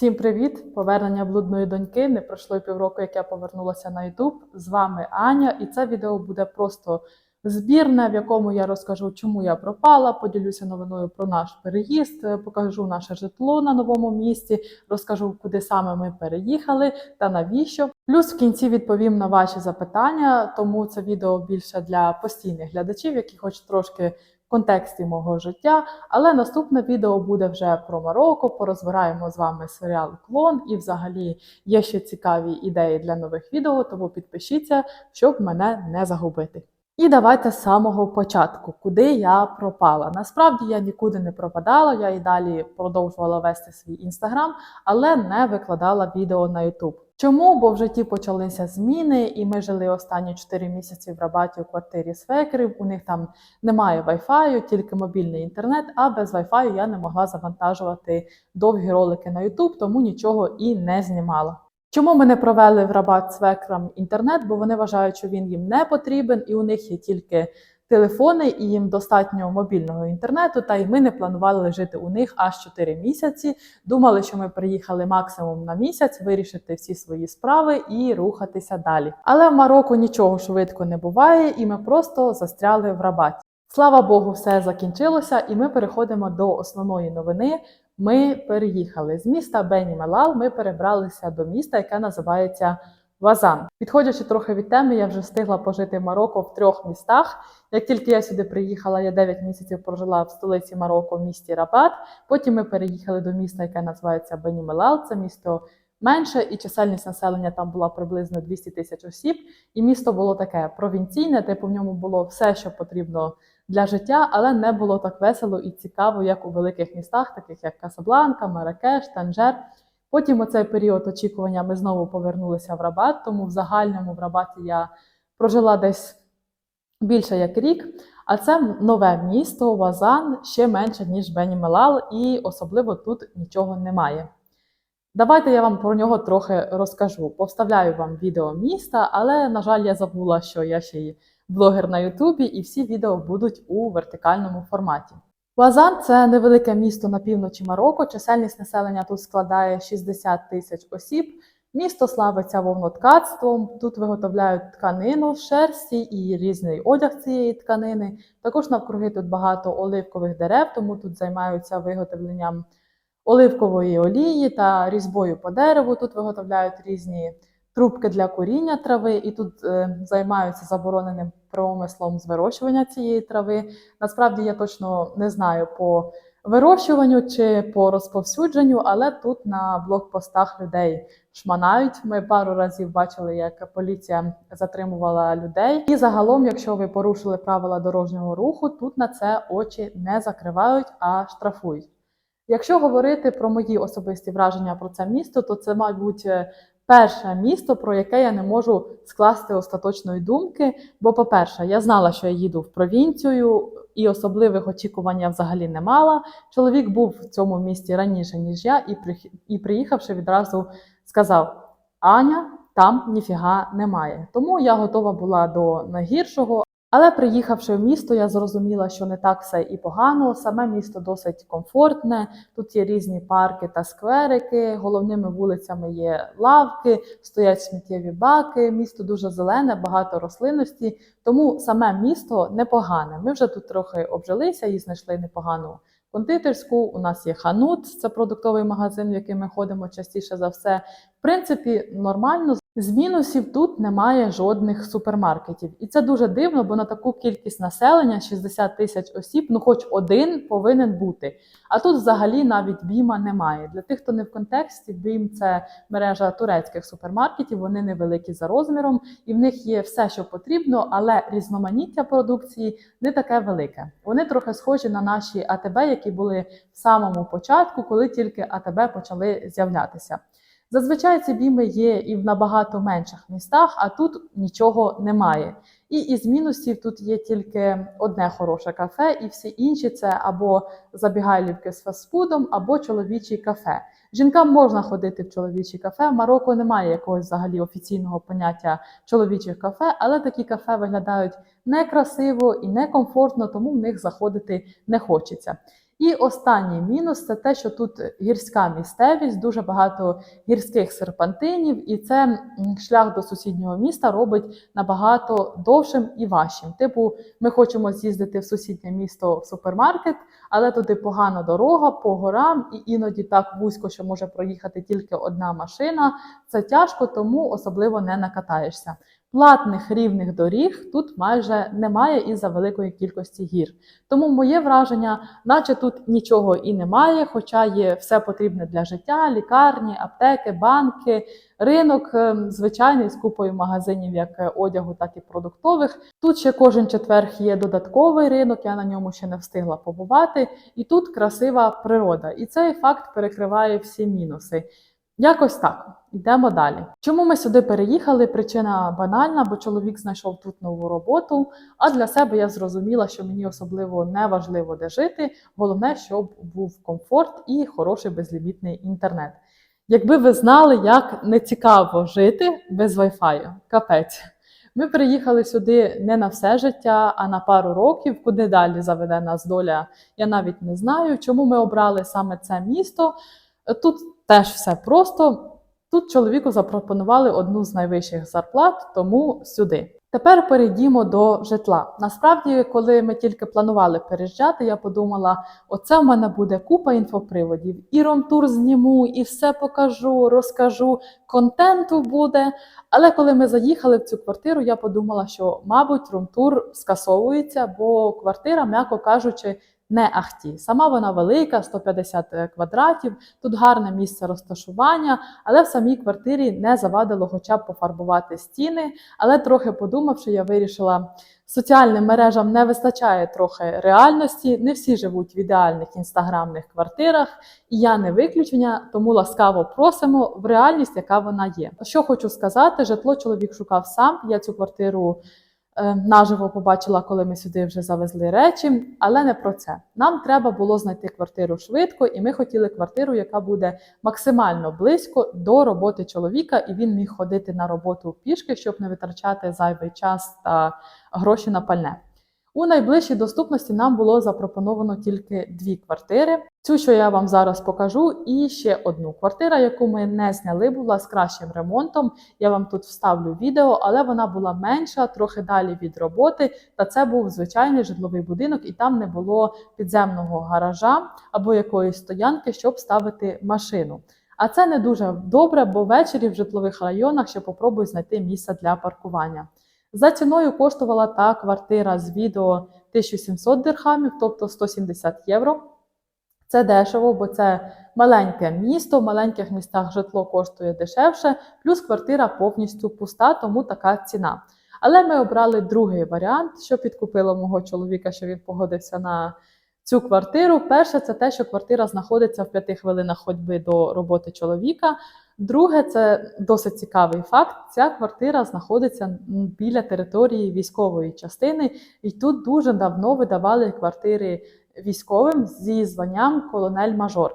Всім привіт! Повернення блудної доньки. Не пройшло й півроку, як я повернулася на YouTube. З вами Аня, і це відео буде просто збірне, в якому я розкажу, чому я пропала, поділюся новиною про наш переїзд, покажу наше житло на новому місці, розкажу, куди саме ми переїхали та навіщо. Плюс в кінці відповім на ваші запитання, тому це відео більше для постійних глядачів, які хочуть трошки контексті мого життя. Але наступне відео буде вже про Марокко. Порозбираємо з вами серіал Клон. І взагалі є ще цікаві ідеї для нових відео, тому підпишіться, щоб мене не загубити. І давайте з самого початку, куди я пропала. Насправді я нікуди не пропадала, я і далі продовжувала вести свій інстаграм, але не викладала відео на Ютуб. Чому? Бо в житті почалися зміни, і ми жили останні 4 місяці в Рабаті у квартирі свекрів. У них там немає вайфаю, тільки мобільний інтернет. А без вайфаю я не могла завантажувати довгі ролики на Ютуб, тому нічого і не знімала. Чому ми не провели в рабат свекрам інтернет? Бо вони вважають, що він їм не потрібен, і у них є тільки телефони, і їм достатньо мобільного інтернету. Та й ми не планували жити у них аж 4 місяці. Думали, що ми приїхали максимум на місяць, вирішити всі свої справи і рухатися далі. Але в Марокко нічого швидко не буває, і ми просто застряли в рабаті. Слава Богу, все закінчилося, і ми переходимо до основної новини. Ми переїхали з міста Бені Мелал. Ми перебралися до міста, яке називається Вазан. Підходячи трохи від теми, я вже встигла пожити в Марокко в трьох містах. Як тільки я сюди приїхала, я 9 місяців прожила в столиці Марокко в місті Рабат. Потім ми переїхали до міста, яке називається Бені Мелал. Це місто менше, і чисельність населення там була приблизно 200 тисяч осіб. І місто було таке провінційне, типу в ньому було все, що потрібно для життя, але не було так весело і цікаво, як у великих містах, таких як Касабланка, Маракеш, Танжер. Потім у цей період очікування ми знову повернулися в Рабат, тому в загальному в Рабаті я прожила десь більше як рік. А це нове місто, Вазан, ще менше, ніж Бені Мелал, і особливо тут нічого немає. Давайте я вам про нього трохи розкажу. Повставляю вам відео міста, але, на жаль, я забула, що я ще й блогер на Ютубі, і всі відео будуть у вертикальному форматі. Вазан це невелике місто на півночі Марокко. Чисельність населення тут складає 60 тисяч осіб. Місто славиться вовноткацтвом. Тут виготовляють тканину з шерсті і різний одяг цієї тканини. Також навкруги тут багато оливкових дерев, тому тут займаються виготовленням оливкової олії та різьбою по дереву. Тут виготовляють різні трубки для куріння трави, і тут е, займаються забороненим промислом з вирощування цієї трави. Насправді я точно не знаю по вирощуванню чи по розповсюдженню, але тут на блокпостах людей шманають. Ми пару разів бачили, як поліція затримувала людей. І загалом, якщо ви порушили правила дорожнього руху, тут на це очі не закривають, а штрафують. Якщо говорити про мої особисті враження про це місто, то це, мабуть, перше місто, про яке я не можу скласти остаточної думки. Бо, по-перше, я знала, що я їду в провінцію, і особливих очікувань я взагалі не мала. Чоловік був в цьому місті раніше, ніж я, і, і приїхавши, відразу сказав: Аня, там ніфіга немає. Тому я готова була до найгіршого. Але приїхавши в місто, я зрозуміла, що не так все і погано. Саме місто досить комфортне. Тут є різні парки та скверики. Головними вулицями є лавки, стоять сміттєві баки. Місто дуже зелене, багато рослинності. Тому саме місто непогане. Ми вже тут трохи обжилися і знайшли непогану кондитерську. У нас є ханут, це продуктовий магазин, в який ми ходимо частіше за все. В принципі, нормально. З мінусів тут немає жодних супермаркетів, і це дуже дивно, бо на таку кількість населення 60 тисяч осіб, ну хоч один повинен бути. А тут взагалі навіть біма немає. Для тих, хто не в контексті, бім це мережа турецьких супермаркетів. Вони невеликі за розміром, і в них є все, що потрібно, але різноманіття продукції не таке велике. Вони трохи схожі на наші АТБ, які були в самому початку, коли тільки АТБ почали з'являтися. Зазвичай ці біми є і в набагато менших містах, а тут нічого немає. І із мінусів тут є тільки одне хороше кафе, і всі інші це або забігайлівки з фастфудом, або чоловічі кафе. Жінкам можна ходити в чоловічі кафе. В Марокко немає якогось взагалі офіційного поняття чоловічих кафе, але такі кафе виглядають некрасиво і некомфортно, тому в них заходити не хочеться. І останній мінус це те, що тут гірська місцевість, дуже багато гірських серпантинів, і це шлях до сусіднього міста робить набагато довшим і важчим. Типу, ми хочемо з'їздити в сусіднє місто в супермаркет, але туди погана дорога по горам, і іноді так вузько, що може проїхати тільки одна машина. Це тяжко, тому особливо не накатаєшся. Платних рівних доріг тут майже немає із-за великої кількості гір. Тому моє враження, наче тут нічого і немає, хоча є все потрібне для життя: лікарні, аптеки, банки, ринок ем, звичайний з купою магазинів, як е, одягу, так і продуктових. Тут ще кожен четверг є додатковий ринок, я на ньому ще не встигла побувати. І тут красива природа. І цей факт перекриває всі мінуси. Якось так. Йдемо далі. Чому ми сюди переїхали? Причина банальна, бо чоловік знайшов тут нову роботу. А для себе я зрозуміла, що мені особливо не важливо де жити. Головне, щоб був комфорт і хороший безлімітний інтернет. Якби ви знали, як нецікаво жити без Wi-Fi, капець. Ми приїхали сюди не на все життя, а на пару років. Куди далі заведе нас доля, я навіть не знаю. Чому ми обрали саме це місто? Тут теж все просто. Тут чоловіку запропонували одну з найвищих зарплат, тому сюди. Тепер перейдімо до житла. Насправді, коли ми тільки планували переїжджати, я подумала: оце в мене буде купа інфоприводів. І ромтур зніму, і все покажу, розкажу. Контенту буде. Але коли ми заїхали в цю квартиру, я подумала, що, мабуть, румтур скасовується, бо квартира, м'яко кажучи, не ахті. Сама вона велика, 150 квадратів. Тут гарне місце розташування, але в самій квартирі не завадило хоча б пофарбувати стіни. Але трохи подумавши, я вирішила. Соціальним мережам не вистачає трохи реальності. Не всі живуть в ідеальних інстаграмних квартирах, і я не виключення, тому ласкаво просимо в реальність, яка вона є. Що хочу сказати, житло чоловік шукав сам. Я цю квартиру е, наживо побачила, коли ми сюди вже завезли речі, але не про це. Нам треба було знайти квартиру швидко, і ми хотіли квартиру, яка буде максимально близько до роботи чоловіка, і він міг ходити на роботу пішки, щоб не витрачати зайвий час та гроші на пальне. У найближчій доступності нам було запропоновано тільки дві квартири. Цю, що я вам зараз покажу, і ще одну квартира, яку ми не зняли, була з кращим ремонтом. Я вам тут вставлю відео, але вона була менша, трохи далі від роботи. Та це був звичайний житловий будинок, і там не було підземного гаража або якоїсь стоянки, щоб ставити машину. А це не дуже добре, бо ввечері в житлових районах ще попробуй знайти місце для паркування. За ціною коштувала та квартира з відео 1700 дирхамів, тобто 170 євро. Це дешево, бо це маленьке місто, в маленьких містах житло коштує дешевше, плюс квартира повністю пуста, тому така ціна. Але ми обрали другий варіант, що підкупило мого чоловіка, що він погодився на цю квартиру. Перше, це те, що квартира знаходиться в п'яти хвилинах ходьби до роботи чоловіка. Друге, це досить цікавий факт. Ця квартира знаходиться біля території військової частини, і тут дуже давно видавали квартири військовим зі званням колонель-мажор.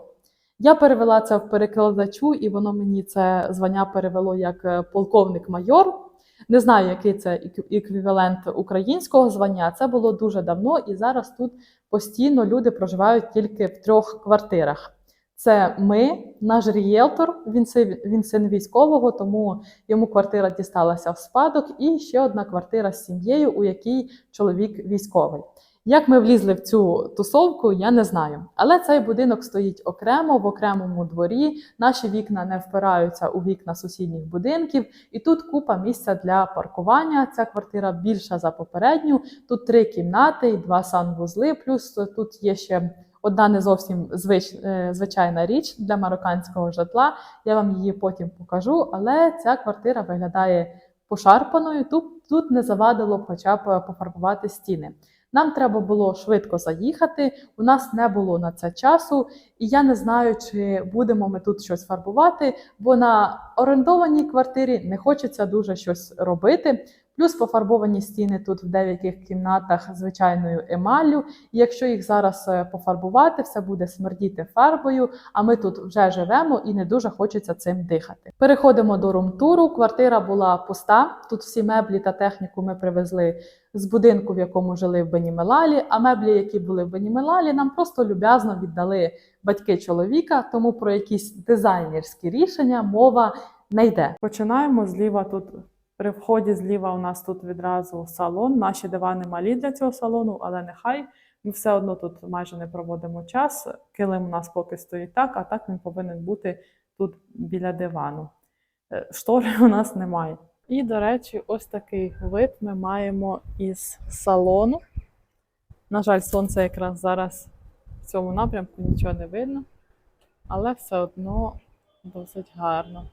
Я перевела це в перекладачу, і воно мені це звання перевело як е, полковник-майор. Не знаю, який це еквівалент українського звання. Це було дуже давно, і зараз тут постійно люди проживають тільки в трьох квартирах. Це ми, наш рієлтор, він син, він син військового, тому йому квартира дісталася в спадок, і ще одна квартира з сім'єю, у якій чоловік військовий. Як ми влізли в цю тусовку, я не знаю. Але цей будинок стоїть окремо в окремому дворі. Наші вікна не впираються у вікна сусідніх будинків, і тут купа місця для паркування. Ця квартира більша за попередню. Тут три кімнати і два санвузли. Плюс тут є ще одна не зовсім звич, е, звичайна річ для марокканського житла. Я вам її потім покажу. Але ця квартира виглядає пошарпаною. Тут, тут не завадило хоча б пофарбувати стіни. Нам треба було швидко заїхати. У нас не було на це часу, і я не знаю, чи будемо ми тут щось фарбувати, бо на орендованій квартирі не хочеться дуже щось робити. Плюс пофарбовані стіни тут в деяких кімнатах звичайною емаллю. І якщо їх зараз е, пофарбувати, все буде смердіти фарбою. А ми тут вже живемо і не дуже хочеться цим дихати. Переходимо до румтуру. Квартира була пуста. Тут всі меблі та техніку ми привезли з будинку, в якому жили в Бенімелалі. А меблі, які були в Бенімелалі, нам просто люб'язно віддали батьки чоловіка. Тому про якісь дизайнерські рішення мова не йде. Починаємо зліва тут. При вході зліва у нас тут відразу салон. Наші дивани малі для цього салону, але нехай ми все одно тут майже не проводимо час. Килим у нас поки стоїть так, а так він повинен бути тут біля дивану. Е, Штори у нас немає. І, до речі, ось такий вид ми маємо із салону. На жаль, сонце якраз зараз в цьому напрямку нічого не видно, але все одно досить гарно.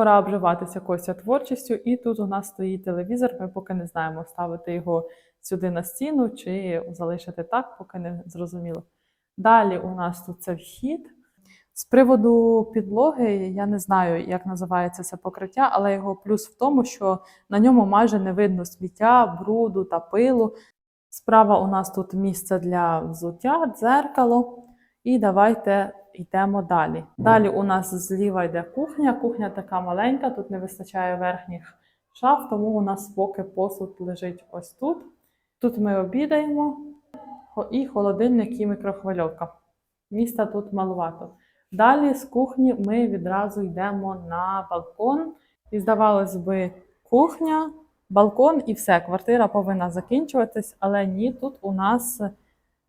Пора обживатися Костя творчістю, і тут у нас стоїть телевізор. Ми поки не знаємо, ставити його сюди на стіну чи залишити так, поки не зрозуміло. Далі у нас тут це вхід. З приводу підлоги, я не знаю, як називається це покриття, але його плюс в тому, що на ньому майже не видно сміття, бруду та пилу. Справа у нас тут місце для взуття, дзеркало. І давайте йдемо далі. Далі у нас зліва йде кухня. Кухня така маленька, тут не вистачає верхніх шаф, тому у нас поки посуд лежить ось тут. Тут ми обідаємо, і холодильник, і мікрохвильовка. Міста тут малувато. Далі з кухні ми відразу йдемо на балкон. І здавалось би, кухня, балкон і все. Квартира повинна закінчуватись, але ні, тут у нас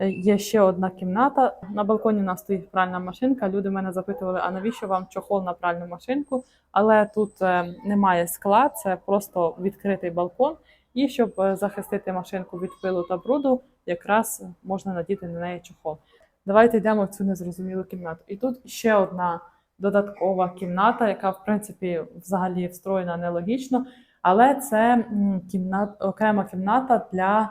є ще одна кімната. На балконі у нас стоїть пральна машинка. Люди мене запитували, а навіщо вам чохол на пральну машинку? Але тут е, немає скла, це просто відкритий балкон. І щоб е, захистити машинку від пилу та бруду, якраз можна надіти на неї чохол. Давайте йдемо в цю незрозумілу кімнату. І тут ще одна додаткова кімната, яка в принципі взагалі встроєна нелогічно, але це м, кімнат, окрема кімната для е,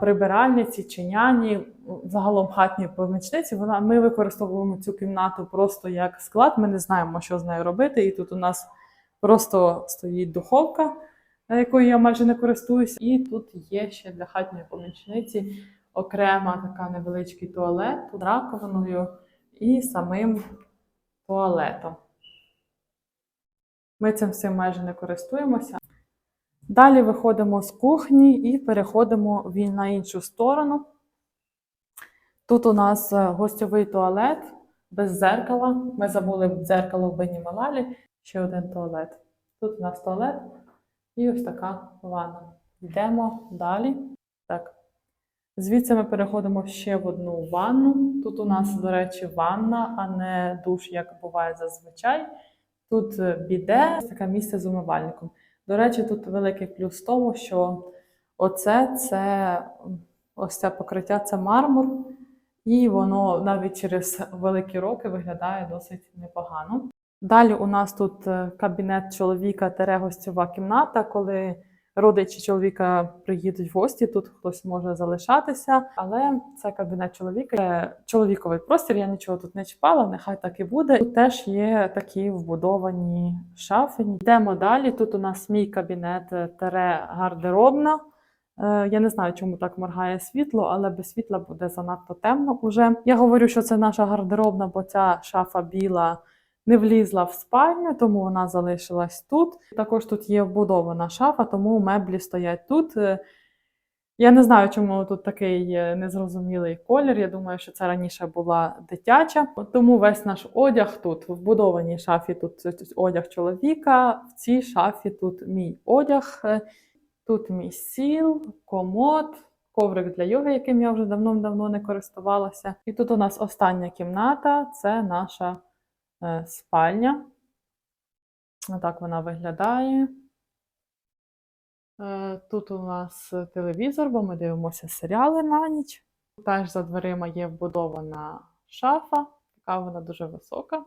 прибиральниці чи няні, загалом хатньої помічниці. Вона ми використовуємо цю кімнату просто як склад. Ми не знаємо, що з нею робити. І тут у нас просто стоїть духовка, е, якою я майже не користуюсь. І тут є ще для хатньої помічниці окрема така невеличкий туалет з раковиною і самим туалетом. Ми цим всім майже не користуємося. Далі виходимо з кухні і переходимо на іншу сторону. Тут у нас е, гостьовий туалет без дзеркала. Ми забули дзеркало в Бенімалалі. Ще один туалет. Тут у нас туалет і ось така ванна. Йдемо далі. Так. Звідси ми переходимо ще в одну ванну. Тут у нас, до речі, ванна, а не душ, як буває зазвичай. Тут е, біде, таке місце з умивальником. До речі, тут великий плюс в тому, що оце це ось це покриття це мармур, і воно навіть через великі роки виглядає досить непогано. Далі у нас тут е, кабінет чоловіка та гостьова кімната, коли родичі чоловіка приїдуть в гості, тут хтось може залишатися, але це кабінет чоловіка, це чоловіковий простір. Я нічого тут не чіпала, нехай так і буде. Тут теж є такі вбудовані шафи. Йдемо далі. Тут у нас мій кабінет е, тере гардеробна. Е, Я не знаю, чому так моргає світло, але без світла буде занадто темно уже. Я говорю, що це наша гардеробна, бо ця шафа біла не влізла в спальню, тому вона залишилась тут. Також тут є вбудована шафа, тому меблі стоять тут. Е, Я не знаю, чому тут такий е, незрозумілий колір. Я думаю, що це раніше була дитяча. Тому весь наш одяг тут в вбудованій шафі тут одяг чоловіка, в цій шафі тут мій одяг, е, тут мій сіл, комод. Коврик для йоги, яким я вже давно-давно не користувалася. І тут у нас остання кімната це наша спальня. Отак вона виглядає. Е, Тут у нас телевізор, бо ми дивимося серіали на ніч. Теж за дверима є вбудована шафа, така вона дуже висока.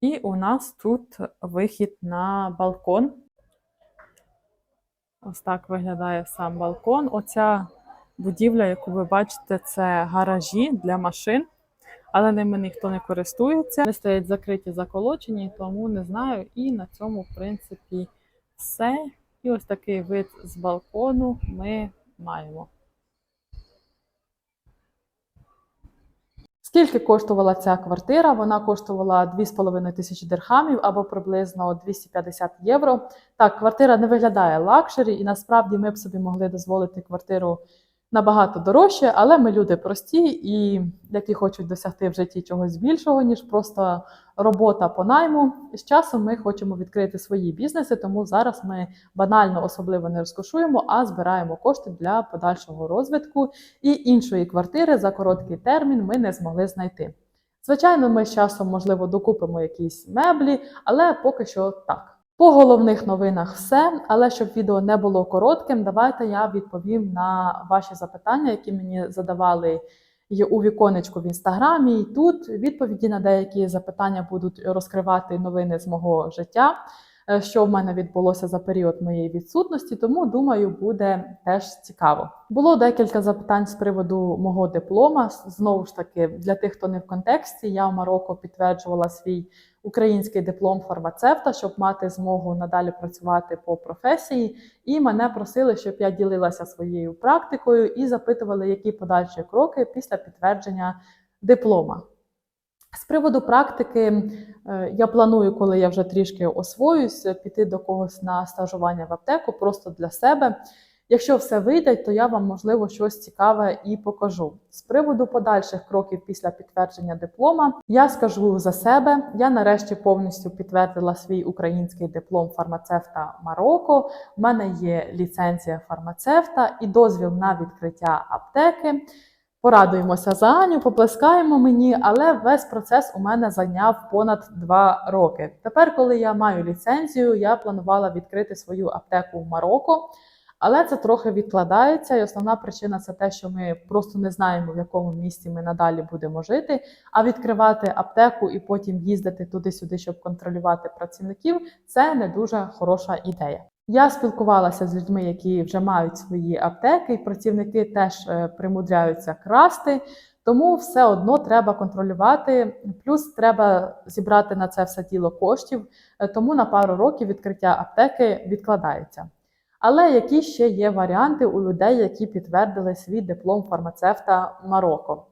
І у нас тут вихід на балкон. Ось так виглядає сам балкон. Оця будівля, яку ви бачите, це гаражі для машин, але ними ніхто не користується. Вони стоять закриті, заколочені, тому не знаю. І на цьому, в принципі, все. І ось такий вид з балкону ми маємо. Скільки коштувала ця квартира? Вона коштувала 2,5 тисячі дирхамів або приблизно 250 євро. Так, квартира не виглядає лакшері, і насправді ми б собі могли дозволити квартиру набагато дорожче, але ми люди прості і які хочуть досягти в житті чогось більшого, ніж просто робота по найму. З часом ми хочемо відкрити свої бізнеси, тому зараз ми банально особливо не розкошуємо, а збираємо кошти для подальшого розвитку. І іншої квартири за короткий термін ми не змогли знайти. Звичайно, ми з часом, можливо, докупимо якісь меблі, але поки що так. По головних новинах все. Але щоб відео не було коротким, давайте я відповім на ваші запитання, які мені задавали і у віконечку в інстаграмі. І тут відповіді на деякі запитання будуть розкривати новини з мого життя, що в мене відбулося за період моєї відсутності. Тому думаю, буде теж цікаво. Було декілька запитань з приводу мого диплома. Знову ж таки, для тих, хто не в контексті, я в Марокко підтверджувала свій український диплом фармацевта, щоб мати змогу надалі працювати по професії. І мене просили, щоб я ділилася своєю практикою і запитували, які подальші кроки після підтвердження диплома. З приводу практики, е, я планую, коли я вже трішки освоюсь, піти до когось на стажування в аптеку просто для себе. Якщо все вийде, то я вам можливо щось цікаве і покажу. З приводу подальших кроків після підтвердження диплома, я скажу за себе. Я нарешті повністю підтвердила свій український диплом фармацевта Марокко. У мене є ліцензія фармацевта і дозвіл на відкриття аптеки. Порадуємося за Аню, поплескаємо мені, але весь процес у мене зайняв понад два роки. Тепер, коли я маю ліцензію, я планувала відкрити свою аптеку в Марокко. Але це трохи відкладається, і основна причина це те, що ми просто не знаємо, в якому місці ми надалі будемо жити. А відкривати аптеку і потім їздити туди-сюди, щоб контролювати працівників, це не дуже хороша ідея. Я спілкувалася з людьми, які вже мають свої аптеки, і працівники теж е, примудряються красти. Тому все одно треба контролювати. Плюс треба зібрати на це все діло коштів. Е, Тому на пару років відкриття аптеки відкладається. Але які ще є варіанти у людей, які підтвердили свій диплом фармацевта Марокко?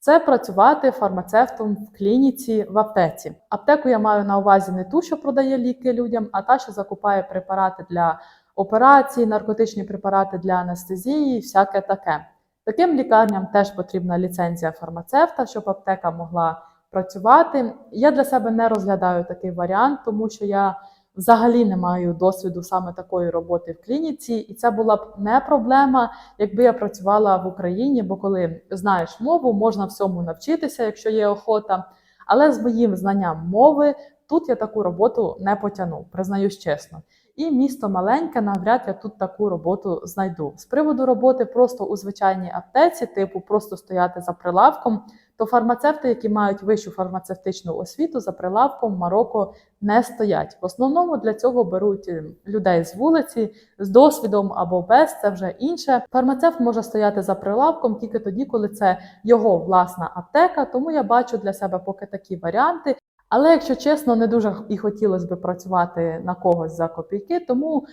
Це працювати фармацевтом в клініці в аптеці. Аптеку я маю на увазі не ту, що продає ліки людям, а та, що закупає препарати для операцій, наркотичні препарати для анестезії, всяке таке. Таким лікарням теж потрібна ліцензія фармацевта, щоб аптека могла працювати. Я для себе не розглядаю такий варіант, тому що я взагалі не маю досвіду саме такої роботи в клініці, і це була б не проблема, якби я працювала в Україні, бо коли знаєш мову, можна всьому навчитися, якщо є охота. Але з моїм знанням мови тут я таку роботу не потягну, признаюсь чесно. І місто маленьке, навряд я тут таку роботу знайду. З приводу роботи просто у звичайній аптеці, типу просто стояти за прилавком, то фармацевти, які мають вищу фармацевтичну освіту, за прилавком в Марокко не стоять. В основному для цього беруть е, людей з вулиці з досвідом або без, це вже інше. Фармацевт може стояти за прилавком тільки тоді, коли це його власна аптека. Тому я бачу для себе поки такі варіанти. Але якщо чесно, не дуже і хотілося б працювати на когось за копійки, тому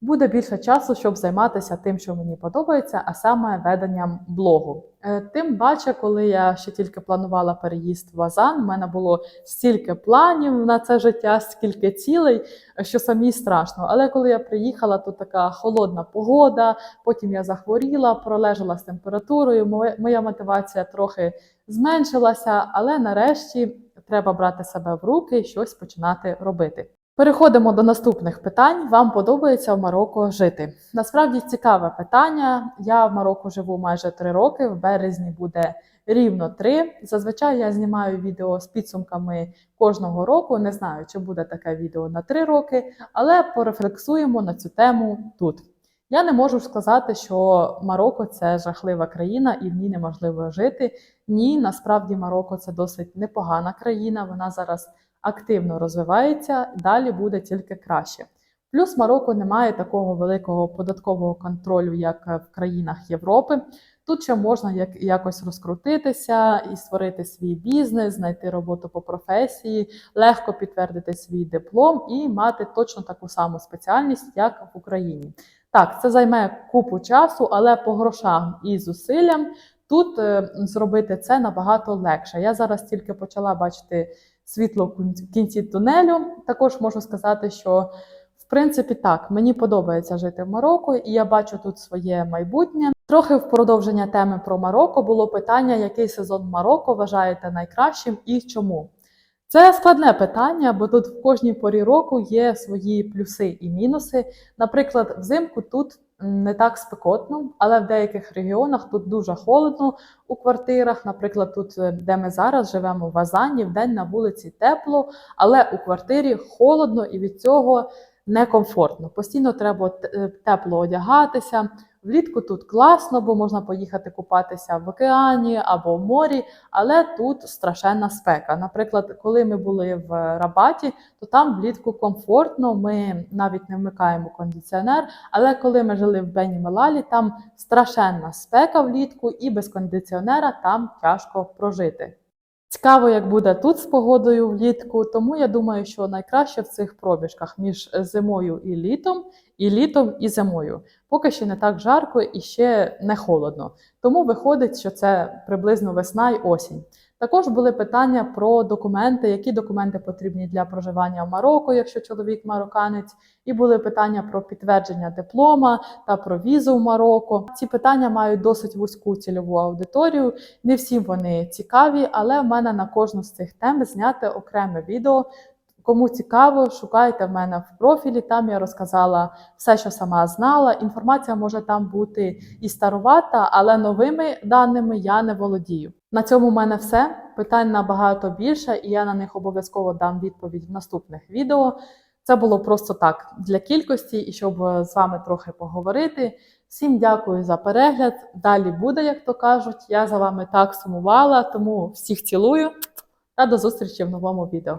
буде більше часу, щоб займатися тим, що мені подобається, а саме веденням блогу. Е, Тим паче, коли я ще тільки планувала переїзд в Азан, в мене було стільки планів на це життя, стільки цілей, що самі страшно. Але коли я приїхала, то така холодна погода, потім я захворіла, пролежала з температурою. Моя мотивація трохи зменшилася, але нарешті треба брати себе в руки і щось починати робити. Переходимо до наступних питань. Вам подобається в Марокко жити? Насправді цікаве питання. Я в Марокко живу майже три роки. В березні буде рівно три. Зазвичай я знімаю відео з підсумками кожного року. Не знаю, чи буде таке відео на три роки, але порефлексуємо на цю тему тут. Я не можу сказати, що Марокко це жахлива країна і в ній неможливо жити. Ні, насправді Марокко це досить непогана країна. Вона зараз активно розвивається, далі буде тільки краще. Плюс Марокко не має такого великого податкового контролю, як в країнах Європи. Тут ще можна як, якось розкрутитися і створити свій бізнес, знайти роботу по професії, легко підтвердити свій диплом і мати точно таку саму спеціальність, як в Україні. Так, це займе купу часу, але по грошам і зусиллям тут е, зробити це набагато легше. Я зараз тільки почала бачити світло в кінці тунелю. Також можу сказати, що в принципі так, мені подобається жити в Марокко, і я бачу тут своє майбутнє. Трохи в продовження теми про Марокко було питання, який сезон Марокко вважаєте найкращим і чому. Це складне питання, бо тут в кожній порі року є свої плюси і мінуси. Наприклад, взимку тут не так спекотно, але в деяких регіонах тут дуже холодно у квартирах. Наприклад, тут, е, де ми зараз живемо в Азані, в день на вулиці тепло, але у квартирі холодно і від цього некомфортно. Постійно треба е, тепло одягатися. Влітку тут класно, бо можна поїхати купатися в океані або в морі, але тут страшенна спека. Наприклад, коли ми були в Рабаті, то там влітку комфортно. Ми навіть не вмикаємо кондиціонер. Але коли ми жили в Бені Мелалі, там страшенна спека влітку, і без кондиціонера там тяжко прожити. Цікаво, як буде тут з погодою влітку, тому я думаю, що найкраще в цих пробіжках між зимою і літом, і літом і зимою. Поки ще не так жарко і ще не холодно. Тому виходить, що це приблизно весна й осінь. Також були питання про документи, які документи потрібні для проживання в Марокко, якщо чоловік марокканець, і були питання про підтвердження диплома та про візу в Марокко. Ці питання мають досить вузьку цільову аудиторію. Не всім вони цікаві, але в мене на кожну з цих тем зняте окреме відео. Кому цікаво, шукайте в мене в профілі. Там я розказала все, що сама знала. Інформація може там бути і старувата, але новими даними я не володію. На цьому в мене все. Питань набагато більше, і я на них обов'язково дам відповідь в наступних відео. Це було просто так для кількості і щоб е, з вами трохи поговорити. Всім дякую за перегляд. Далі буде, як то кажуть. Я за вами так сумувала, тому всіх цілую та до зустрічі в новому відео.